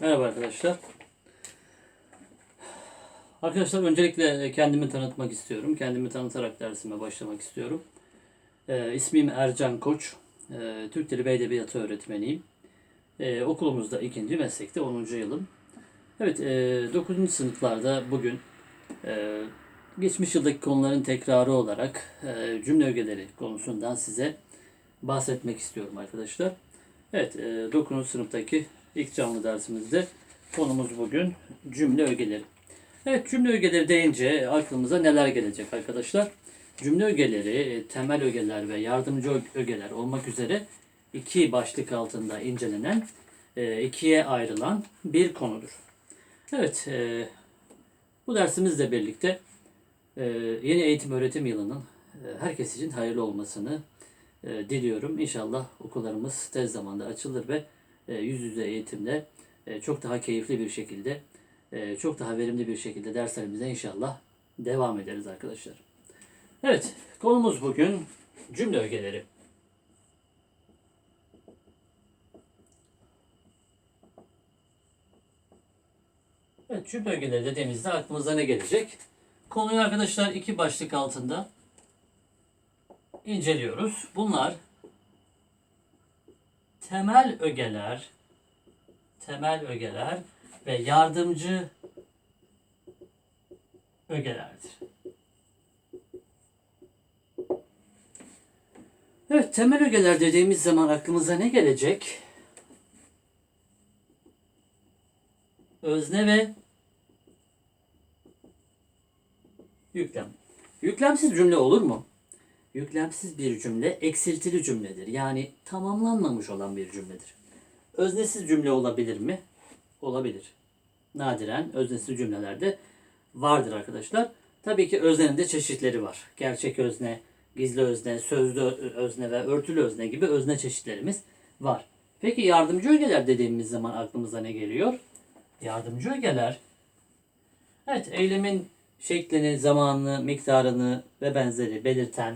Merhaba arkadaşlar. Arkadaşlar öncelikle kendimi tanıtmak istiyorum. Kendimi tanıtarak dersime başlamak istiyorum. Ee, ismim Ercan Koç. Ee, Türk Dili ve Edebiyatı öğretmeniyim. Ee, okulumuzda ikinci meslekte 10. yılım. Evet, e, 9. sınıflarda bugün e, geçmiş yıldaki konuların tekrarı olarak e, cümle ögeleri konusundan size bahsetmek istiyorum arkadaşlar. Evet, e, 9. sınıftaki ilk canlı dersimizde konumuz bugün cümle ögeleri. Evet, cümle ögeleri deyince aklımıza neler gelecek arkadaşlar? Cümle ögeleri, e, temel ögeler ve yardımcı ögeler olmak üzere iki başlık altında incelenen, e, ikiye ayrılan bir konudur. Evet, e, bu dersimizle birlikte yeni eğitim öğretim yılının herkes için hayırlı olmasını diliyorum. İnşallah okullarımız tez zamanda açılır ve yüz yüze eğitimde e, çok daha keyifli bir şekilde, e, çok daha verimli bir şekilde derslerimize inşallah devam ederiz arkadaşlar. Evet, konumuz bugün cümle ögeleri. Evet, cümle ögeleri dediğimizde aklımıza ne gelecek? Konuyu arkadaşlar iki başlık altında inceliyoruz. Bunlar temel ögeler, temel ögeler ve yardımcı ögelerdir. Evet, temel ögeler dediğimiz zaman aklımıza ne gelecek? Özne ve yüklem. Yüklemsiz cümle olur mu? Yüklemsiz bir cümle eksiltili cümledir. Yani tamamlanmamış olan bir cümledir. Öznesiz cümle olabilir mi? Olabilir. Nadiren öznesiz cümlelerde vardır arkadaşlar. Tabii ki öznenin de çeşitleri var. Gerçek özne, gizli özne, sözlü özne ve örtülü özne gibi özne çeşitlerimiz var. Peki yardımcı ögeler dediğimiz zaman aklımıza ne geliyor? Yardımcı ögeler Evet, eylemin şeklini, zamanını, miktarını ve benzeri belirten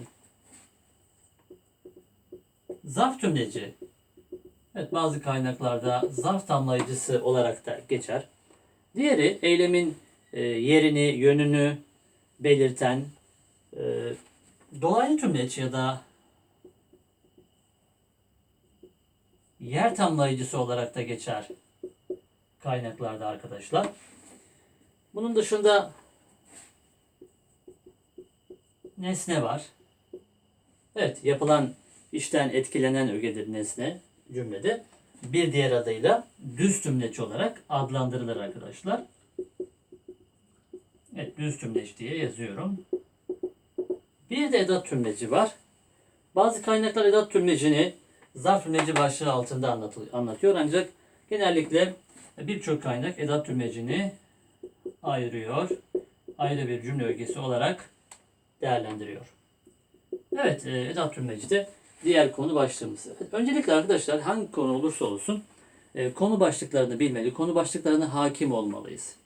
zarf tümleci. Evet, bazı kaynaklarda zarf tamlayıcısı olarak da geçer. Diğeri eylemin e, yerini, yönünü belirten e, dolaylı tümleç ya da yer tamlayıcısı olarak da geçer kaynaklarda arkadaşlar. Bunun dışında nesne var. Evet, yapılan işten etkilenen ögedir nesne cümlede. Bir diğer adıyla düz tümleç olarak adlandırılır arkadaşlar. Evet, düz tümleç diye yazıyorum. Bir de edat tümleci var. Bazı kaynaklar edat tümlecini zarf tümleci başlığı altında anlatıyor. Ancak genellikle birçok kaynak edat tümlecini ayırıyor. Ayrı bir cümle ögesi olarak değerlendiriyor. Evet, e, edat tümleci de diğer konu başlığımız. Öncelikle arkadaşlar hangi konu olursa olsun e, konu başlıklarını bilmeli, konu başlıklarına hakim olmalıyız.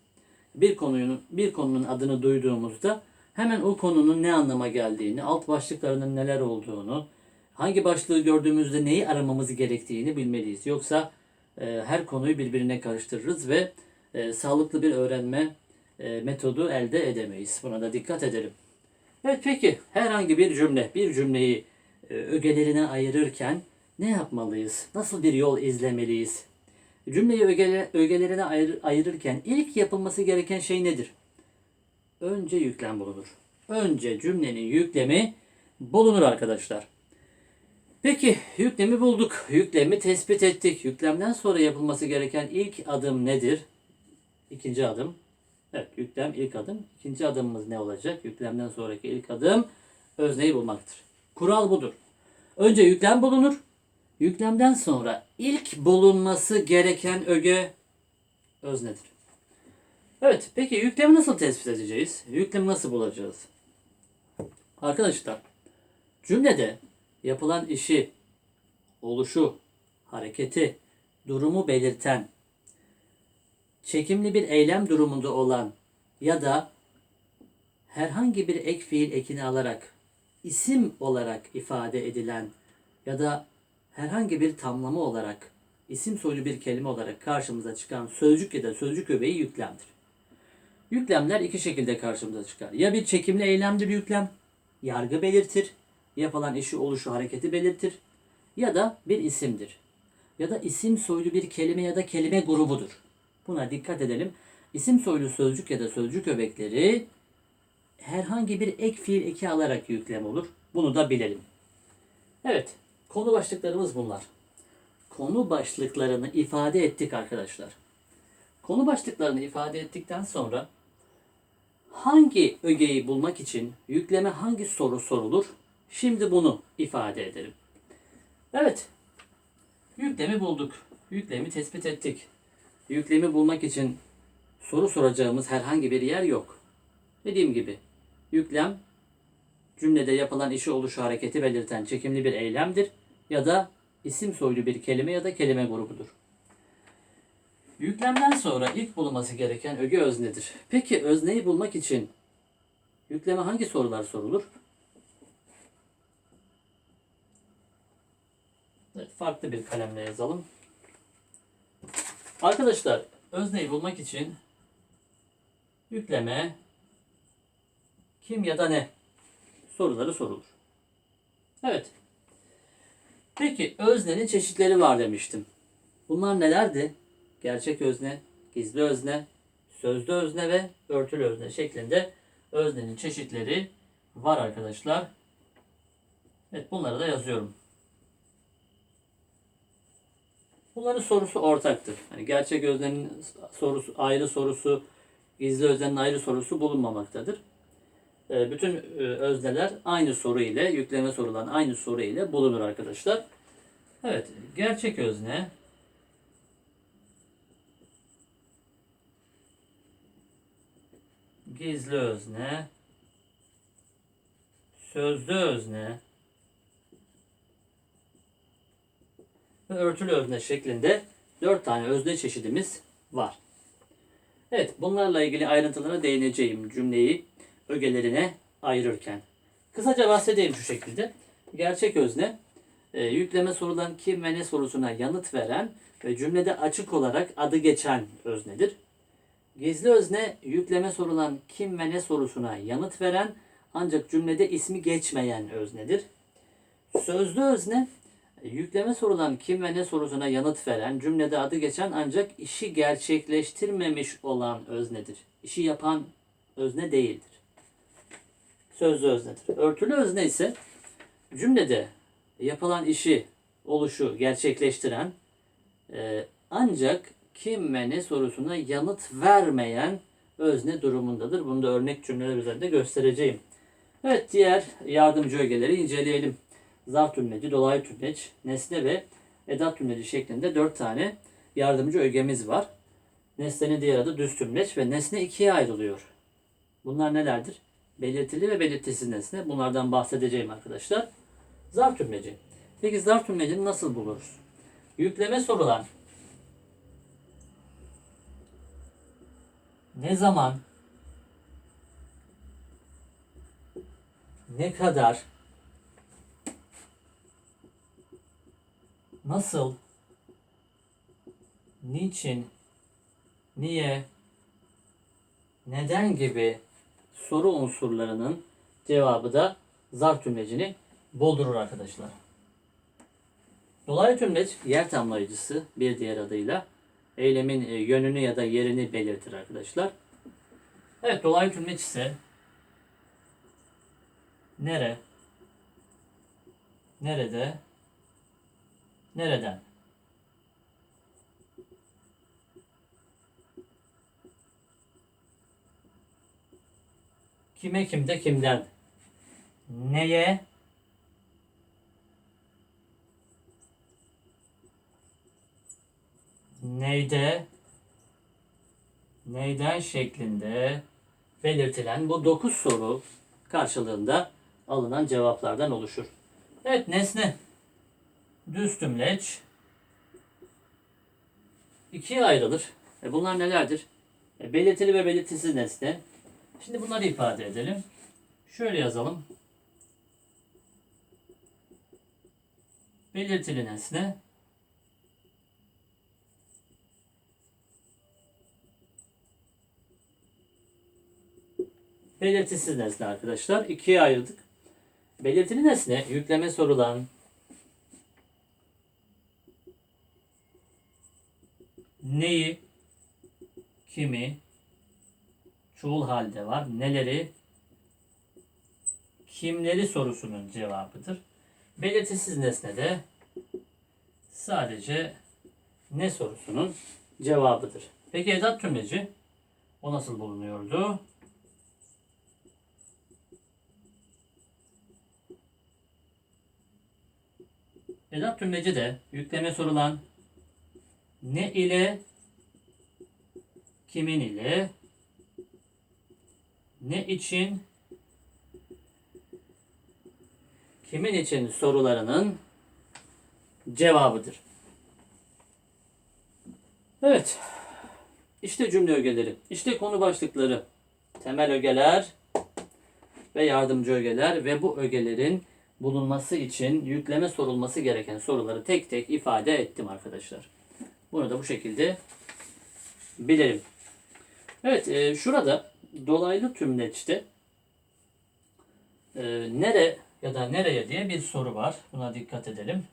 Bir konunun bir konunun adını duyduğumuzda hemen o konunun ne anlama geldiğini, alt başlıklarının neler olduğunu, hangi başlığı gördüğümüzde neyi aramamız gerektiğini bilmeliyiz. Yoksa e, her konuyu birbirine karıştırırız ve e, sağlıklı bir öğrenme e, metodu elde edemeyiz. Buna da dikkat edelim. Evet peki herhangi bir cümle, bir cümleyi ögelerine ayırırken ne yapmalıyız? Nasıl bir yol izlemeliyiz? Cümleyi ögele, ögelerine ayır- ayırırken ilk yapılması gereken şey nedir? Önce yüklem bulunur. Önce cümlenin yüklemi bulunur arkadaşlar. Peki yüklemi bulduk. Yüklemi tespit ettik. Yüklemden sonra yapılması gereken ilk adım nedir? İkinci adım. Evet yüklem ilk adım. İkinci adımımız ne olacak? Yüklemden sonraki ilk adım özneyi bulmaktır. Kural budur. Önce yüklem bulunur. Yüklemden sonra ilk bulunması gereken öge öznedir. Evet peki yüklemi nasıl tespit edeceğiz? Yüklemi nasıl bulacağız? Arkadaşlar cümlede yapılan işi, oluşu, hareketi, durumu belirten, çekimli bir eylem durumunda olan ya da herhangi bir ek fiil ekini alarak isim olarak ifade edilen ya da herhangi bir tamlama olarak isim soylu bir kelime olarak karşımıza çıkan sözcük ya da sözcük öbeği yüklemdir. Yüklemler iki şekilde karşımıza çıkar. Ya bir çekimli eylemdir yüklem, yargı belirtir, yapılan işi oluşu hareketi belirtir ya da bir isimdir. Ya da isim soylu bir kelime ya da kelime grubudur. Buna dikkat edelim. İsim soylu sözcük ya da sözcük öbekleri herhangi bir ek fiil eki alarak yüklem olur. Bunu da bilelim. Evet, konu başlıklarımız bunlar. Konu başlıklarını ifade ettik arkadaşlar. Konu başlıklarını ifade ettikten sonra hangi ögeyi bulmak için yükleme hangi soru sorulur? Şimdi bunu ifade edelim. Evet, yüklemi bulduk. Yüklemi tespit ettik. Yüklemi bulmak için soru soracağımız herhangi bir yer yok. Dediğim gibi yüklem cümlede yapılan işi oluşu hareketi belirten çekimli bir eylemdir ya da isim soylu bir kelime ya da kelime grubudur. Yüklemden sonra ilk bulunması gereken öge öznedir. Peki özneyi bulmak için yükleme hangi sorular sorulur? Farklı bir kalemle yazalım. Arkadaşlar özneyi bulmak için yükleme kim ya da ne soruları sorulur. Evet. Peki öznenin çeşitleri var demiştim. Bunlar nelerdi? Gerçek özne, gizli özne, sözlü özne ve örtülü özne şeklinde öznenin çeşitleri var arkadaşlar. Evet bunları da yazıyorum. Bunların sorusu ortaktır. Hani gerçek öznenin sorusu ayrı sorusu, gizli öznenin ayrı sorusu bulunmamaktadır. Ee, bütün e, özneler aynı soru ile, yükleme sorulan aynı soru ile bulunur arkadaşlar. Evet, gerçek özne gizli özne sözlü özne ve örtülü özne şeklinde dört tane özne çeşidimiz var. Evet, bunlarla ilgili ayrıntılara değineceğim cümleyi ögelerine ayırırken. Kısaca bahsedeyim şu şekilde. Gerçek özne, e, yükleme sorulan kim ve ne sorusuna yanıt veren ve cümlede açık olarak adı geçen öznedir. Gizli özne, yükleme sorulan kim ve ne sorusuna yanıt veren ancak cümlede ismi geçmeyen öznedir. Sözlü özne, yükleme sorulan kim ve ne sorusuna yanıt veren, cümlede adı geçen ancak işi gerçekleştirmemiş olan öznedir. İşi yapan özne değildir sözlü öznedir. Örtülü özne ise cümlede yapılan işi, oluşu gerçekleştiren e, ancak kim ve ne sorusuna yanıt vermeyen özne durumundadır. Bunu da örnek cümleler üzerinde göstereceğim. Evet diğer yardımcı ögeleri inceleyelim. Zarf tümleci, dolaylı tümleç, nesne ve edat tümleci şeklinde dört tane yardımcı ögemiz var. Nesnenin diğer adı düz tümleç ve nesne ikiye ayrılıyor. Bunlar nelerdir? Belirtili ve belirtisiz nesne. Bunlardan bahsedeceğim arkadaşlar. Zarf tümleci. Peki zarf tümlecini nasıl buluruz? Yükleme sorulan ne zaman ne kadar nasıl niçin niye neden gibi soru unsurlarının cevabı da zarf tümlecini buldurur arkadaşlar. Dolaylı tümleç yer tamlayıcısı bir diğer adıyla eylemin e, yönünü ya da yerini belirtir arkadaşlar. Evet dolaylı tümleç ise nere, nerede, nereden Kime kimde kimden? Neye? Neyde? Neyden şeklinde belirtilen bu dokuz soru karşılığında alınan cevaplardan oluşur. Evet nesne. Düz tümleç. ikiye ayrılır. E bunlar nelerdir? E belirtili ve belirtisiz nesne. Şimdi bunları ifade edelim. Şöyle yazalım. Belirtili nesne belirtisiz nesne arkadaşlar. ikiye ayırdık. Belirtili nesne yükleme sorulan neyi, kimi, çoğul halde var. Neleri, kimleri sorusunun cevabıdır. Belirtisiz nesne de sadece ne sorusunun cevabıdır. Peki edat tümleci o nasıl bulunuyordu? Edat tümleci de yükleme sorulan ne ile kimin ile ne için kimin için sorularının cevabıdır. Evet. İşte cümle ögeleri. İşte konu başlıkları. Temel ögeler ve yardımcı ögeler ve bu ögelerin bulunması için yükleme sorulması gereken soruları tek tek ifade ettim arkadaşlar. Bunu da bu şekilde bilelim. Evet, e, şurada dolaylı tümleçte e, nere ya da nereye diye bir soru var. Buna dikkat edelim.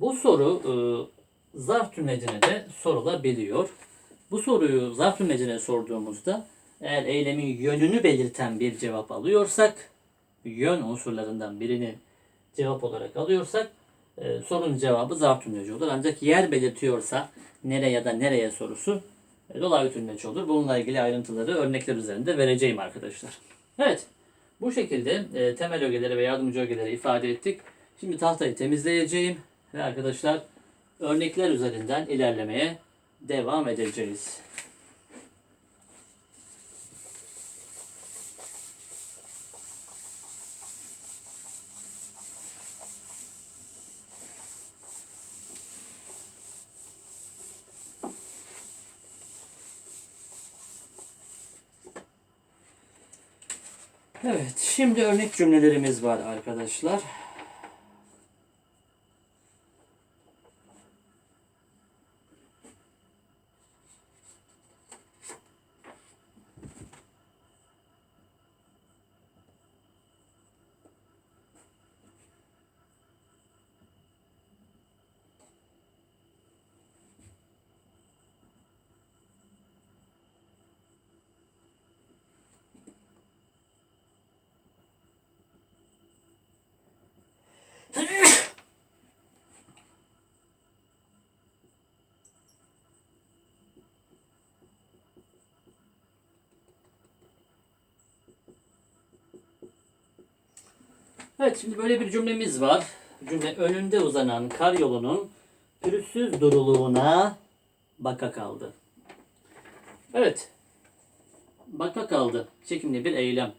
Bu soru e, zarf tümlecine de sorulabiliyor. Bu soruyu zarf tümlecine sorduğumuzda eğer eylemin yönünü belirten bir cevap alıyorsak, yön unsurlarından birini cevap olarak alıyorsak e, sorunun cevabı zarf tümleci olur. Ancak yer belirtiyorsa nere ya da nereye sorusu dolaylı tümleci olur. Bununla ilgili ayrıntıları örnekler üzerinde vereceğim arkadaşlar. Evet. Bu şekilde e, temel ögeleri ve yardımcı ögeleri ifade ettik. Şimdi tahtayı temizleyeceğim ve arkadaşlar örnekler üzerinden ilerlemeye devam edeceğiz. Evet, şimdi örnek cümlelerimiz var arkadaşlar. Evet şimdi böyle bir cümlemiz var. Cümle önünde uzanan kar yolunun pürüzsüz duruluğuna baka kaldı. Evet. Baka kaldı. Çekimli bir eylem.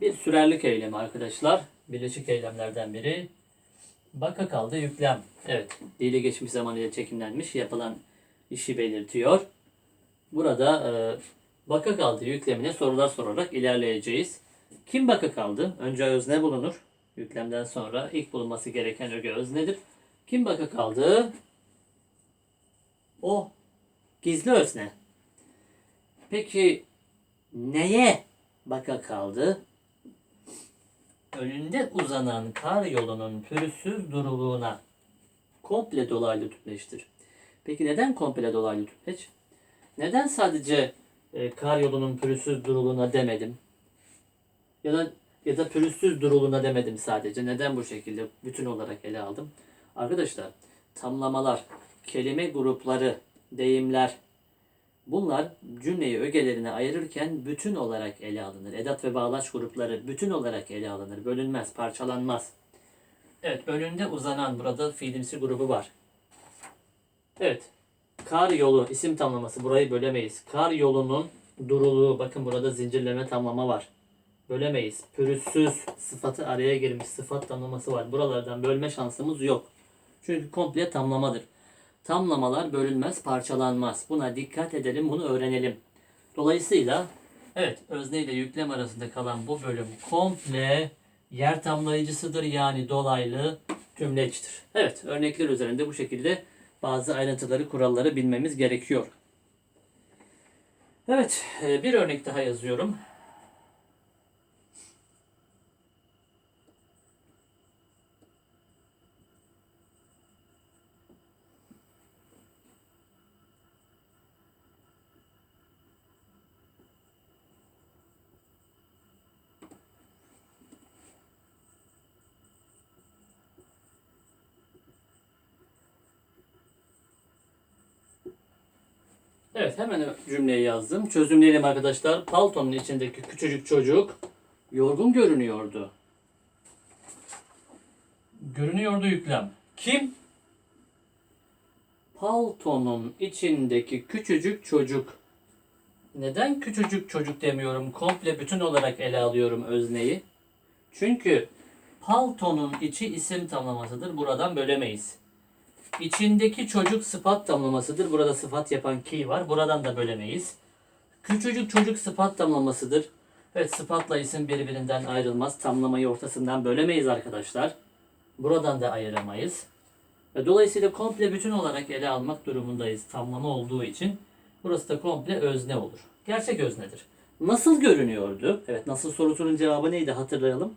Bir sürerlik eylemi arkadaşlar. Birleşik eylemlerden biri. Baka kaldı yüklem. Evet. Dili geçmiş zaman ile çekimlenmiş yapılan işi belirtiyor. Burada e, baka kaldı yüklemine sorular sorarak ilerleyeceğiz. Kim baka kaldı? Önce özne bulunur. Yüklemden sonra ilk bulunması gereken öge öznedir. Kim baka kaldı? O. Gizli özne. Peki neye baka kaldı? Önünde uzanan kar yolunun pürüzsüz duruluğuna komple dolaylı tümleçtir. Peki neden komple dolaylı tümleç? Neden sadece e, kar yolunun pürüzsüz duruluğuna demedim? Ya da ya da pürüzsüz duruluğuna demedim sadece. Neden bu şekilde bütün olarak ele aldım? Arkadaşlar tamlamalar, kelime grupları, deyimler bunlar cümleyi ögelerine ayırırken bütün olarak ele alınır. Edat ve bağlaç grupları bütün olarak ele alınır. Bölünmez, parçalanmaz. Evet, önünde uzanan burada fiilimsi grubu var. Evet. Kar yolu isim tamlaması burayı bölemeyiz. Kar yolunun duruluğu bakın burada zincirleme tamlama var bölemeyiz. Pürüzsüz sıfatı araya girmiş sıfat tamlaması var. Buralardan bölme şansımız yok. Çünkü komple tamlamadır. Tamlamalar bölünmez, parçalanmaz. Buna dikkat edelim, bunu öğrenelim. Dolayısıyla evet özne ile yüklem arasında kalan bu bölüm komple yer tamlayıcısıdır yani dolaylı tümleçtir. Evet örnekler üzerinde bu şekilde bazı ayrıntıları, kuralları bilmemiz gerekiyor. Evet bir örnek daha yazıyorum. Evet hemen cümleyi yazdım. Çözümleyelim arkadaşlar. Paltonun içindeki küçücük çocuk yorgun görünüyordu. Görünüyordu yüklem. Kim? Paltonun içindeki küçücük çocuk. Neden küçücük çocuk demiyorum? Komple bütün olarak ele alıyorum özneyi. Çünkü paltonun içi isim tamlamasıdır. Buradan bölemeyiz. İçindeki çocuk sıfat tamlamasıdır. Burada sıfat yapan ki var. Buradan da bölemeyiz. Küçücük çocuk sıfat tamlamasıdır. Evet sıfatla isim birbirinden ayrılmaz. Tamlamayı ortasından bölemeyiz arkadaşlar. Buradan da ayıramayız. Ve dolayısıyla komple bütün olarak ele almak durumundayız. Tamlama olduğu için. Burası da komple özne olur. Gerçek öznedir. Nasıl görünüyordu? Evet nasıl sorusunun cevabı neydi hatırlayalım.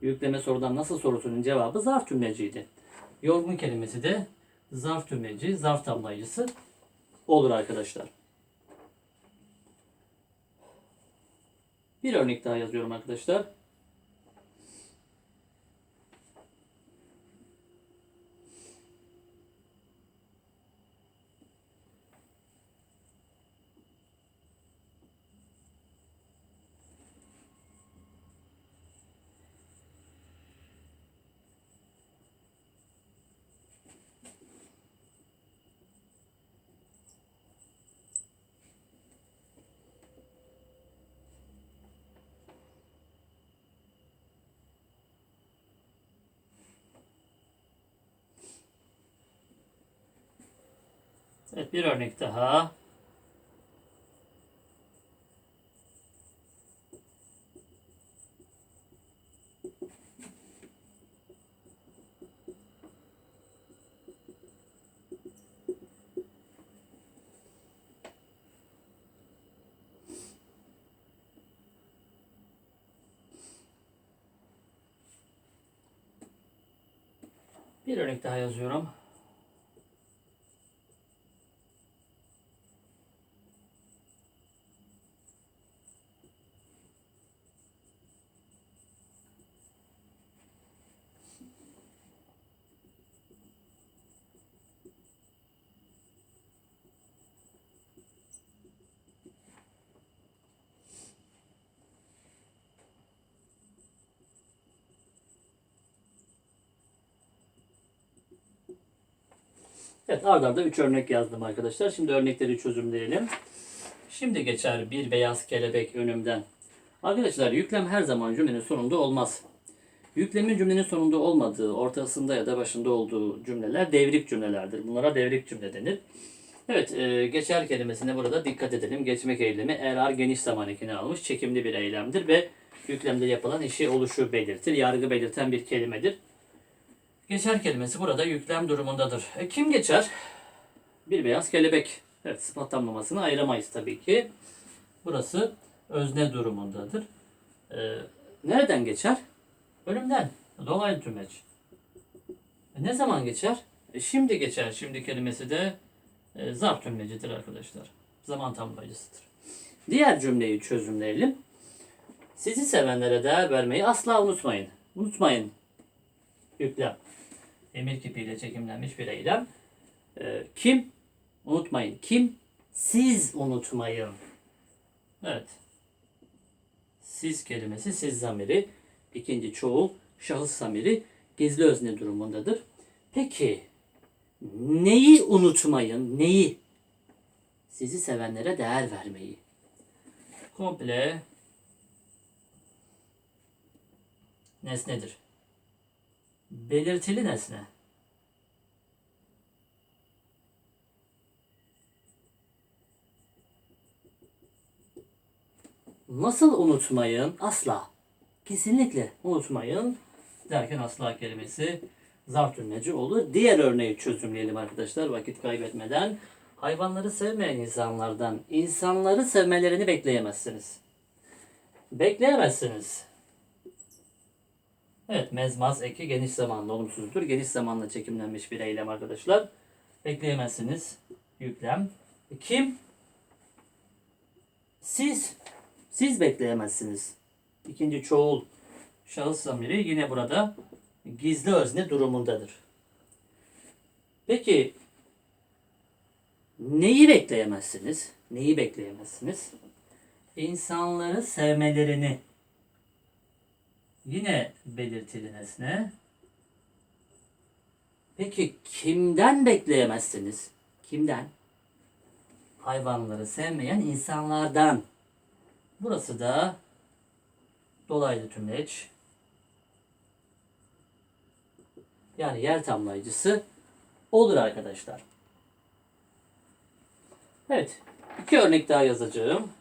Yükleme sorudan nasıl sorusunun cevabı zarf tümleciydi. Yorgun kelimesi de zarf tümleci, zarf tamlayıcısı olur arkadaşlar. Bir örnek daha yazıyorum arkadaşlar. Evet bir örnek daha. Bir örnek daha yazıyorum. Evet arda arda 3 örnek yazdım arkadaşlar. Şimdi örnekleri çözümleyelim. Şimdi geçer bir beyaz kelebek önümden. Arkadaşlar yüklem her zaman cümlenin sonunda olmaz. Yüklemin cümlenin sonunda olmadığı, ortasında ya da başında olduğu cümleler devrik cümlelerdir. Bunlara devrik cümle denir. Evet, e, geçer kelimesine burada dikkat edelim. Geçmek eylemi eğer geniş zaman ekini almış, çekimli bir eylemdir ve yüklemde yapılan işi oluşu belirtir. Yargı belirten bir kelimedir. Geçer kelimesi burada yüklem durumundadır. E, kim geçer? Bir beyaz kelebek. Evet sıfat tamlamasını ayıramayız tabii ki. Burası özne durumundadır. E, nereden geçer? Önümden. Dolaylı tümeç. E, ne zaman geçer? E, şimdi geçer. Şimdi kelimesi de e, zarf tümlecidir arkadaşlar. Zaman tamlayıcısıdır. Diğer cümleyi çözümleyelim. Sizi sevenlere değer vermeyi asla unutmayın. Unutmayın. Yüklem emir kipiyle çekimlenmiş bir eylem. Ee, kim? Unutmayın. Kim? Siz unutmayın. Evet. Siz kelimesi siz zamiri. ikinci çoğul şahıs zamiri gizli özne durumundadır. Peki neyi unutmayın? Neyi? Sizi sevenlere değer vermeyi. Komple nesnedir belirtili nesne. Nasıl unutmayın? Asla. Kesinlikle unutmayın derken asla kelimesi zarf cümleci olur. Diğer örneği çözümleyelim arkadaşlar vakit kaybetmeden. Hayvanları sevmeyen insanlardan insanları sevmelerini bekleyemezsiniz. Bekleyemezsiniz. Evet, mezmaz eki geniş zamanlı olumsuzdur. Geniş zamanla çekimlenmiş bir eylem arkadaşlar. Bekleyemezsiniz. Yüklem. Kim? Siz. Siz bekleyemezsiniz. İkinci çoğul şahıs zamiri yine burada gizli özne durumundadır. Peki Neyi bekleyemezsiniz? Neyi bekleyemezsiniz? İnsanları sevmelerini. Yine belirtili nesne. Peki kimden bekleyemezsiniz? Kimden? Hayvanları sevmeyen insanlardan. Burası da dolaylı tümleç. Yani yer tamlayıcısı olur arkadaşlar. Evet. iki örnek daha yazacağım.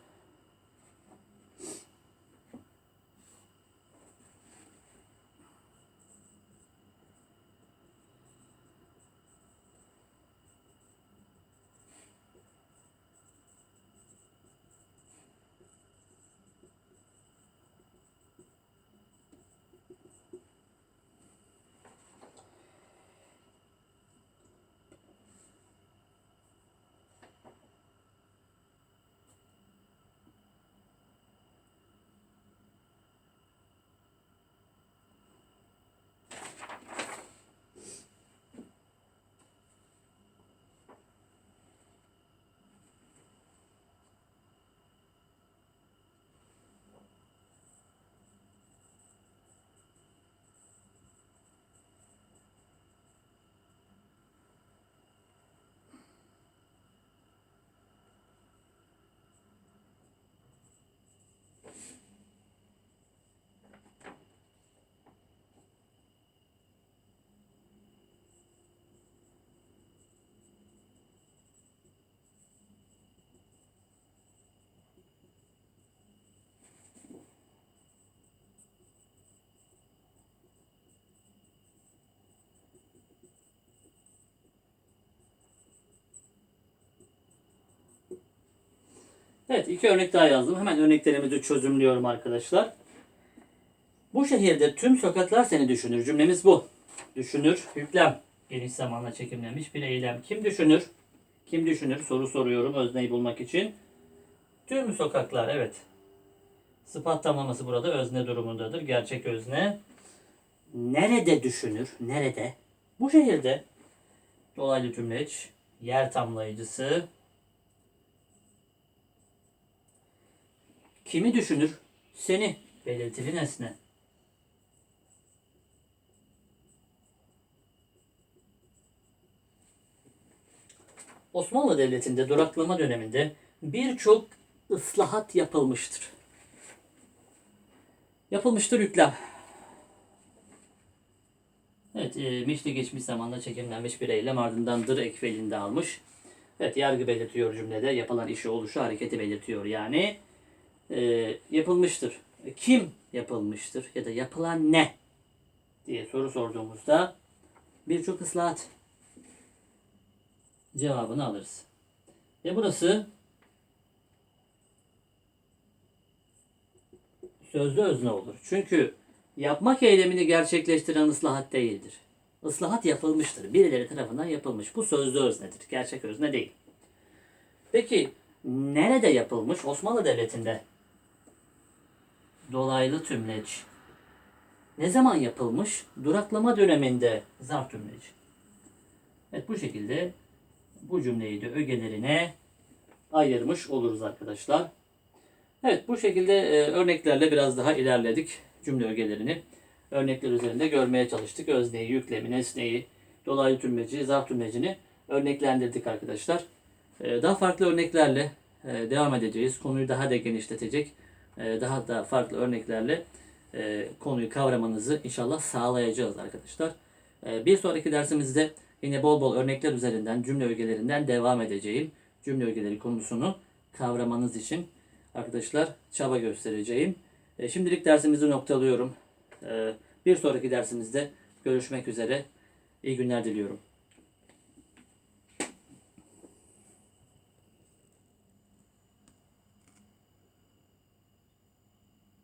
Evet iki örnek daha yazdım. Hemen örneklerimizi çözümlüyorum arkadaşlar. Bu şehirde tüm sokaklar seni düşünür. Cümlemiz bu. Düşünür, yüklem. Geniş zamanla çekimlenmiş bir eylem. Kim düşünür? Kim düşünür? Soru soruyorum özneyi bulmak için. Tüm sokaklar evet. Sıfat tamlaması burada özne durumundadır. Gerçek özne. Nerede düşünür? Nerede? Bu şehirde dolaylı tümleç, yer tamlayıcısı, Kimi düşünür? Seni. Belirtili nesne. Osmanlı Devleti'nde duraklama döneminde birçok ıslahat yapılmıştır. Yapılmıştır yüklem. Evet, e, mişli geçmiş zamanda çekimlenmiş bir eylem ardındandır ekvelinde almış. Evet, yargı belirtiyor cümlede. Yapılan işi, oluşu, hareketi belirtiyor yani e, yapılmıştır. Kim yapılmıştır ya da yapılan ne diye soru sorduğumuzda birçok ıslahat cevabını alırız. Ve burası sözlü özne olur. Çünkü yapmak eylemini gerçekleştiren ıslahat değildir. Islahat yapılmıştır. Birileri tarafından yapılmış. Bu sözlü öznedir. Gerçek özne değil. Peki nerede yapılmış? Osmanlı Devleti'nde dolaylı tümleç. Ne zaman yapılmış? Duraklama döneminde zarf tümleç. Evet bu şekilde bu cümleyi de ögelerine ayırmış oluruz arkadaşlar. Evet bu şekilde e, örneklerle biraz daha ilerledik cümle ögelerini. Örnekler üzerinde görmeye çalıştık. Özneyi, yüklemi, nesneyi, dolaylı tümleci, zarf tümlecini örneklendirdik arkadaşlar. E, daha farklı örneklerle e, devam edeceğiz. Konuyu daha da genişletecek daha da farklı örneklerle e, konuyu kavramanızı inşallah sağlayacağız arkadaşlar. E, bir sonraki dersimizde yine bol bol örnekler üzerinden cümle ögelerinden devam edeceğim. Cümle ögeleri konusunu kavramanız için arkadaşlar çaba göstereceğim. Şimdilik dersimizi noktalıyorum. Bir sonraki dersimizde görüşmek üzere. İyi günler diliyorum.